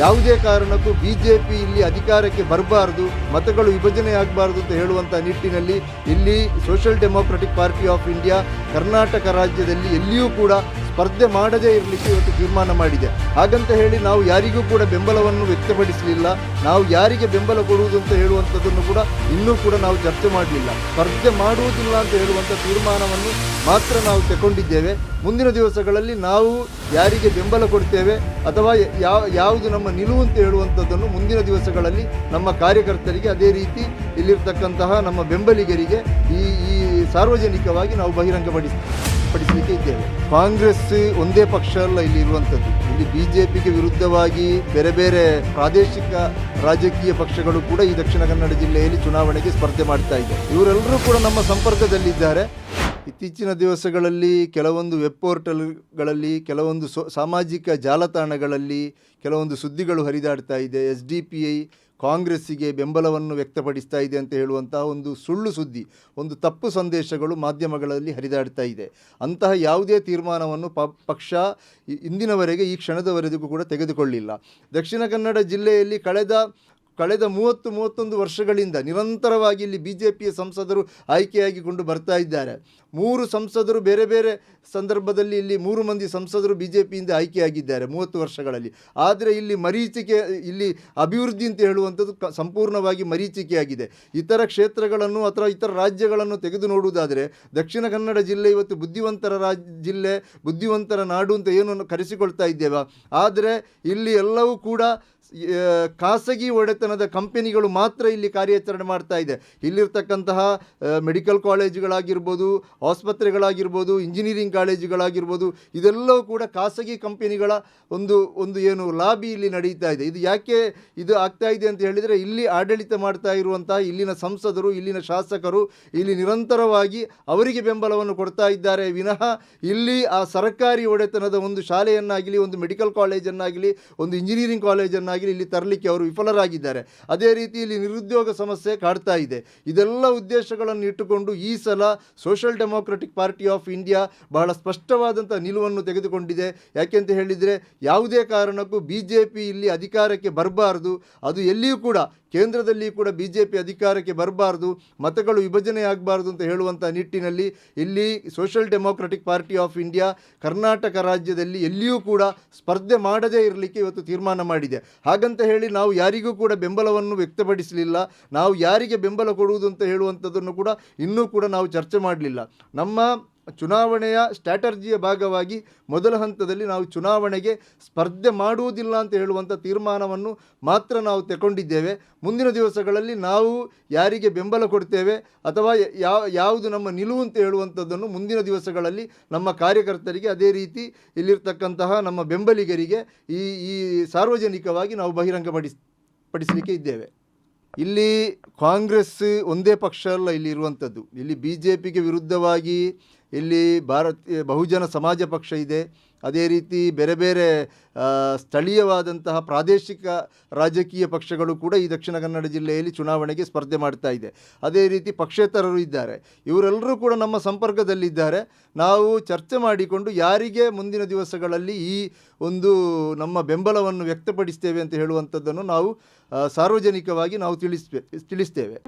ಯಾವುದೇ ಕಾರಣಕ್ಕೂ B J P ಇಲ್ಲಿ ಅಧಿಕಾರಕ್ಕೆ ಬರಬಾರ್ದು, ಮತಗಳು ವಿಭಜನೆ ಆಗಬಾರ್ದು ಅಂತ ಹೇಳುವಂಥ ನಿಟ್ಟಿನಲ್ಲಿ ಇಲ್ಲಿ social democratic party of India Karnataka ರಾಜ್ಯದಲ್ಲಿ ಎಲ್ಲಿಯೂ ಕೂಡ ಸ್ಪರ್ಧೆ ಮಾಡದೇ ಇರಲಿಕ್ಕೆ ಇವತ್ತು ತೀರ್ಮಾನ ಮಾಡಿದೆ. ಹಾಗಂತ ಹೇಳಿ ನಾವು ಯಾರಿಗೂ ಕೂಡ ಬೆಂಬಲವನ್ನು ವ್ಯಕ್ತಪಡಿಸಲಿಲ್ಲ. ನಾವು ಯಾರಿಗೆ ಬೆಂಬಲ ಕೊಡುವುದು ಅಂತ ಹೇಳುವಂಥದ್ದನ್ನು ಕೂಡ ಇನ್ನೂ ಕೂಡ ನಾವು ಚರ್ಚೆ ಮಾಡಲಿಲ್ಲ. ಸ್ಪರ್ಧೆ ಮಾಡುವುದಿಲ್ಲ ಅಂತ ಹೇಳುವಂಥ ತೀರ್ಮಾನವನ್ನು ಮಾತ್ರ ನಾವು ತಗೊಂಡಿದ್ದೇವೆ ಮುಂದಿನ ದಿವಸಗಳಲ್ಲಿ ನಾವು ಯಾರಿಗೆ ಬೆಂಬಲ ಕೊಡ್ತೇವೆ ಅಥವಾ ಯಾವ ಯಾವುದು ನಮ್ಮ ನಿಲುವು ಅಂತ ಹೇಳುವಂಥದ್ದನ್ನು ಮುಂದಿನ ದಿವಸಗಳಲ್ಲಿ ನಮ್ಮ ಕಾರ್ಯಕರ್ತರಿಗೆ ಅದೇ ರೀತಿ ಇಲ್ಲಿರ್ತಕ್ಕಂತಹ ನಮ್ಮ ಬೆಂಬಲಿಗರಿಗೆ ಈ ಈ ಸಾರ್ವಜನಿಕವಾಗಿ ನಾವು ಬಹಿರಂಗಪಡಿಸ್ ಇದ್ದೇವೆ. ಕಾಂಗ್ರೆಸ್ ಒಂದೇ ಪಕ್ಷ ಅಲ್ಲ ಇಲ್ಲಿ ಇರುವಂಥದ್ದು ಇಲ್ಲಿ ಬಿಜೆಪಿಗೆ ವಿರುದ್ಧವಾಗಿ ಬೇರೆ ಬೇರೆ ಪ್ರಾದೇಶಿಕ ರಾಜಕೀಯ ಪಕ್ಷಗಳು ಕೂಡ ಈ ದಕ್ಷಿಣ ಕನ್ನಡ ಜಿಲ್ಲೆಯಲ್ಲಿ ಚುನಾವಣೆಗೆ ಸ್ಪರ್ಧೆ ಮಾಡ್ತಾ ಇದೆ. ಇವರೆಲ್ಲರೂ ಕೂಡ ನಮ್ಮ ಸಂಪರ್ಕದಲ್ಲಿದ್ದಾರೆ. ಇತ್ತೀಚಿನ ದಿವಸಗಳಲ್ಲಿ ಕೆಲವೊಂದು ವೆಬ್ ಪೋರ್ಟಲ್ಗಳಲ್ಲಿ, ಕೆಲವೊಂದು ಸಾಮಾಜಿಕ ಜಾಲತಾಣಗಳಲ್ಲಿ, ಕೆಲವೊಂದು ಸುದ್ದಿಗಳು ಹರಿದಾಡ್ತಾ ಇದೆ. ಎಸ್ ಡಿ ಪಿ ಐ ಕಾಂಗ್ರೆಸ್ಸಿಗೆ ಬೆಂಬಲವನ್ನು ವ್ಯಕ್ತಪಡಿಸ್ತಾ ಇದೆ ಅಂತ ಹೇಳುವಂತಹ ಒಂದು ಸುಳ್ಳು ಸುದ್ದಿ, ಒಂದು ತಪ್ಪು ಸಂದೇಶಗಳು ಮಾಧ್ಯಮಗಳಲ್ಲಿ ಹರಿದಾಡ್ತಾ ಇದೆ. ಅಂತಹ ಯಾವುದೇ ತೀರ್ಮಾನವನ್ನು ಪಕ್ಷ ಇಂದಿನವರೆಗೆ ಈ ಕ್ಷಣದವರೆಗೂ ಕೂಡ ತೆಗೆದುಕೊಳ್ಳಿಲ್ಲ. ದಕ್ಷಿಣ ಕನ್ನಡ ಜಿಲ್ಲೆಯಲ್ಲಿ ಕಳೆದ ಕಳೆದ ಮೂವತ್ತು ಮೂವತ್ತೊಂದು ವರ್ಷಗಳಿಂದ ನಿರಂತರವಾಗಿ ಇಲ್ಲಿ ಬಿ ಜೆ ಪಿಯ ಸಂಸದರು ಆಯ್ಕೆಯಾಗಿಕೊಂಡು ಬರ್ತಾ ಇದ್ದಾರೆ. ಮೂರು ಸಂಸದರು ಬೇರೆ ಬೇರೆ ಸಂದರ್ಭದಲ್ಲಿ ಇಲ್ಲಿ ಮೂರು ಮಂದಿ ಸಂಸದರು ಬಿ ಜೆ ಪಿಯಿಂದ ಆಯ್ಕೆಯಾಗಿದ್ದಾರೆ ಮೂವತ್ತು ವರ್ಷಗಳಲ್ಲಿ. ಆದರೆ ಇಲ್ಲಿ ಮರೀಚಿಕೆ, ಇಲ್ಲಿ ಅಭಿವೃದ್ಧಿ ಅಂತ ಹೇಳುವಂಥದ್ದು ಸಂಪೂರ್ಣವಾಗಿ ಮರೀಚಿಕೆಯಾಗಿದೆ. ಇತರ ಕ್ಷೇತ್ರಗಳನ್ನು ಅಥವಾ ಇತರ ರಾಜ್ಯಗಳನ್ನು ತೆಗೆದು ನೋಡುವುದಾದರೆ ದಕ್ಷಿಣ ಕನ್ನಡ ಜಿಲ್ಲೆ ಇವತ್ತು ಬುದ್ಧಿವಂತರ ರಾಜ್ ಜಿಲ್ಲೆ, ಬುದ್ಧಿವಂತರ ನಾಡು ಅಂತ ಏನನ್ನು ಕರೆಸಿಕೊಳ್ತಾ ಇದ್ದೇವೆ? ಆದರೆ ಇಲ್ಲಿ ಎಲ್ಲವೂ ಕೂಡ ಖಾಸಗಿ ಒಡೆತನದ ಕಂಪನಿಗಳು ಮಾತ್ರ ಇಲ್ಲಿ ಕಾರ್ಯಾಚರಣೆ ಮಾಡ್ತಾ ಇದೆ. ಇಲ್ಲಿರ್ತಕ್ಕಂತಹ ಮೆಡಿಕಲ್ ಕಾಲೇಜುಗಳಾಗಿರ್ಬೋದು, ಆಸ್ಪತ್ರೆಗಳಾಗಿರ್ಬೋದು, ಇಂಜಿನಿಯರಿಂಗ್ ಕಾಲೇಜುಗಳಾಗಿರ್ಬೋದು, ಇದೆಲ್ಲವೂ ಕೂಡ ಖಾಸಗಿ ಕಂಪನಿಗಳ ಒಂದು ಒಂದು ಏನು ಲಾಬಿ ಇಲ್ಲಿ ನಡೀತಾ ಇದೆ. ಇದು ಯಾಕೆ ಇದು ಆಗ್ತಾ ಇದೆ ಅಂತ ಹೇಳಿದರೆ, ಇಲ್ಲಿ ಆಡಳಿತ ಮಾಡ್ತಾ ಇರುವಂತಹ ಇಲ್ಲಿನ ಸಂಸದರು, ಇಲ್ಲಿನ ಶಾಸಕರು ಇಲ್ಲಿ ನಿರಂತರವಾಗಿ ಅವರಿಗೆ ಬೆಂಬಲವನ್ನು ಕೊಡ್ತಾ ಇದ್ದಾರೆ. ವಿನಃ ಇಲ್ಲಿ ಆ ಸರ್ಕಾರಿ ಒಡೆತನದ ಒಂದು ಶಾಲೆಯನ್ನಾಗಲಿ, ಒಂದು ಮೆಡಿಕಲ್ ಕಾಲೇಜನ್ನಾಗಲಿ, ಒಂದು ಇಂಜಿನಿಯರಿಂಗ್ ಕಾಲೇಜನ್ನಾಗಲಿ ಇಲ್ಲಿ ತರಲಿಕ್ಕೆ ಅವರು ವಿಫಲರಾಗಿದ್ದಾರೆ. ಅದೇ ರೀತಿ ಇಲ್ಲಿ ನಿರುದ್ಯೋಗ ಸಮಸ್ಯೆ ಕಾಡ್ತಾ ಇದೆ. ಇದೆಲ್ಲ ಉದ್ದೇಶಗಳನ್ನು ಇಟ್ಟುಕೊಂಡು ಈ ಸಲ social democratic party of India ಬಹಳ ಸ್ಪಷ್ಟವಾದಂಥ ನಿಲುವನ್ನು ತೆಗೆದುಕೊಂಡಿದೆ. ಯಾಕೆಂತ ಹೇಳಿದರೆ ಯಾವುದೇ ಕಾರಣಕ್ಕೂ ಬಿ ಜೆ ಪಿ ಇಲ್ಲಿ ಅಧಿಕಾರಕ್ಕೆ ಬರಬಾರದು. ಅದು ಎಲ್ಲಿಯೂ ಕೂಡ ಕೇಂದ್ರದಲ್ಲಿ ಕೂಡ ಬಿ ಜೆ ಪಿ ಅಧಿಕಾರಕ್ಕೆ ಬರಬಾರ್ದು, ಮತಗಳು ವಿಭಜನೆ ಆಗಬಾರ್ದು ಅಂತ ಹೇಳುವಂಥ ನಿಟ್ಟಿನಲ್ಲಿ ಇಲ್ಲಿ social democratic party of India Karnataka ರಾಜ್ಯದಲ್ಲಿ ಎಲ್ಲಿಯೂ ಕೂಡ ಸ್ಪರ್ಧೆ ಮಾಡದೇ ಇರಲಿಕ್ಕೆ ಇವತ್ತು ತೀರ್ಮಾನ ಮಾಡಿದೆ. ಹಾಗಂತ ಹೇಳಿ ನಾವು ಯಾರಿಗೂ ಕೂಡ ಬೆಂಬಲವನ್ನು ವ್ಯಕ್ತಪಡಿಸಲಿಲ್ಲ. ನಾವು ಯಾರಿಗೆ ಬೆಂಬಲ ಕೊಡುವುದು ಅಂತ ಹೇಳುವಂಥದ್ದನ್ನು ಕೂಡ ಇನ್ನೂ ಕೂಡ ನಾವು ಚರ್ಚೆ ಮಾಡಲಿಲ್ಲ. ನಮ್ಮ ಚುನಾವಣೆಯ ಸ್ಟ್ರಾಟರ್ಜಿಯ ಭಾಗವಾಗಿ ಮೊದಲ ಹಂತದಲ್ಲಿ ನಾವು ಚುನಾವಣೆಗೆ ಸ್ಪರ್ಧೆ ಮಾಡುವುದಿಲ್ಲ ಅಂತ ಹೇಳುವಂಥ ತೀರ್ಮಾನವನ್ನು ಮಾತ್ರ ನಾವು ತಗೊಂಡಿದ್ದೇವೆ ಮುಂದಿನ ದಿವಸಗಳಲ್ಲಿ ನಾವು ಯಾರಿಗೆ ಬೆಂಬಲ ಕೊಡ್ತೇವೆ ಅಥವಾ ಯಾವ ಯಾವುದು ನಮ್ಮ ನಿಲುವು ಅಂತ ಹೇಳುವಂಥದ್ದನ್ನು ಮುಂದಿನ ದಿವಸಗಳಲ್ಲಿ ನಮ್ಮ ಕಾರ್ಯಕರ್ತರಿಗೆ ಅದೇ ರೀತಿ ಇಲ್ಲಿರ್ತಕ್ಕಂತಹ ನಮ್ಮ ಬೆಂಬಲಿಗರಿಗೆ ಈ ಈ ಸಾರ್ವಜನಿಕವಾಗಿ ನಾವು ಬಹಿರಂಗಪಡಿಸ್ ಪಡಿಸಲಿಕ್ಕೆ ಇದ್ದೇವೆ. ಇಲ್ಲಿ ಕಾಂಗ್ರೆಸ್ ಒಂದೇ ಪಕ್ಷ ಅಲ್ಲ, ಇಲ್ಲಿ ಇರುವಂಥದ್ದು. ಇಲ್ಲಿ ಬಿ ಜೆ ಪಿಗೆ ವಿರುದ್ಧವಾಗಿ ಇಲ್ಲಿ ಭಾರತೀಯ ಬಹುಜನ ಸಮಾಜ ಪಕ್ಷ ಇದೆ. ಅದೇ ರೀತಿ ಬೇರೆ ಬೇರೆ ಸ್ಥಳೀಯವಾದಂತಹ ಪ್ರಾದೇಶಿಕ ರಾಜಕೀಯ ಪಕ್ಷಗಳು ಕೂಡ ಈ ದಕ್ಷಿಣ ಕನ್ನಡ ಜಿಲ್ಲೆಯಲ್ಲಿ ಚುನಾವಣೆಗೆ ಸ್ಪರ್ಧೆ ಮಾಡ್ತಾ ಇದೆ. ಅದೇ ರೀತಿ ಪಕ್ಷೇತರರು ಇದ್ದಾರೆ. ಇವರೆಲ್ಲರೂ ಕೂಡ ನಮ್ಮ ಸಂಪರ್ಕದಲ್ಲಿದ್ದಾರೆ. ನಾವು ಚರ್ಚೆ ಮಾಡಿಕೊಂಡು ಯಾರಿಗೆ ಮುಂದಿನ ದಿವಸಗಳಲ್ಲಿ ಈ ಒಂದು ನಮ್ಮ ಬೆಂಬಲವನ್ನು ವ್ಯಕ್ತಪಡಿಸ್ತೇವೆ ಅಂತ ಹೇಳುವಂಥದ್ದನ್ನು ನಾವು ಸಾರ್ವಜನಿಕವಾಗಿ ನಾವು ತಿಳಿಸ್ತೇವೆ ತಿಳಿಸ್ತೇವೆ.